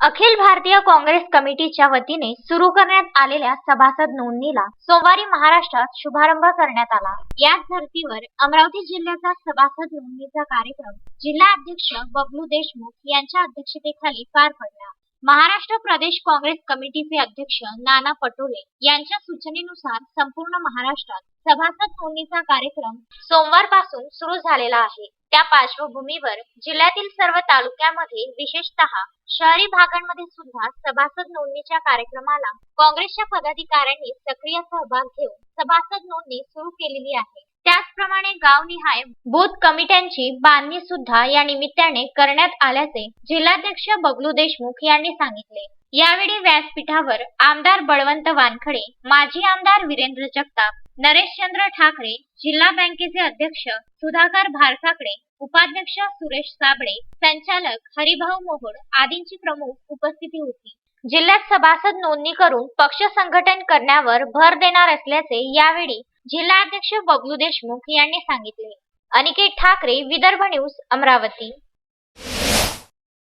अखिल भारतीय काँग्रेस कमिटीच्या वतीने सुरू करण्यात आलेल्या सभासद नोंदणीला सोमवारी महाराष्ट्रात शुभारंभ करण्यात आला. याच धर्तीवर अमरावती जिल्ह्याचा सभासद नोंदणीचा कार्यक्रम जिल्हा अध्यक्ष बबलू देशमुख यांच्या अध्यक्षतेखाली पार पडला. महाराष्ट्र प्रदेश काँग्रेस कमिटीचे अध्यक्ष नाना पटोले यांच्या सूचनेनुसार संपूर्ण महाराष्ट्रात सभासद नोंदणीचा कार्यक्रम सोमवारपासून सुरू झालेला आहे. त्या पार्श्वभूमीवर जिल्ह्यातील सर्व तालुक्यामध्ये विशेषतः शहरी भागांमध्ये सुद्धा सभासद नोंदणीच्या कार्यक्रमाला काँग्रेसच्या पदाधिकाऱ्यांनी सक्रिय सहभाग घेऊन सभासद नोंदणी सुरू केलेली आहे. त्याचप्रमाणे गावनिहाय बूथ कमिट्यांची बांधणी सुद्धा या निमित्ताने करण्यात आल्याचे जिल्हाध्यक्ष बबलू देशमुख यांनी सांगितले. यावेळी व्यासपीठावर आमदार बळवंत वानखडे माजी आमदार वीरेंद्र जगताप नरेशचंद्र ठाकरे जिल्हा बँकेचे अध्यक्ष सुधाकर भारसाकडे उपाध्यक्ष सुरेश साबळे संचालक हरिभाऊ मोहोड आदींची प्रमुख उपस्थिती होती. जिल्ह्यात सभासद नोंदणी करून पक्ष संघटन करण्यावर भर देणार असल्याचे यावेळी जिल्हाध्यक्ष बबलू देशमुख यांनी सांगितले. अनिकेत ठाकरे विदर्भ न्यूज अमरावती.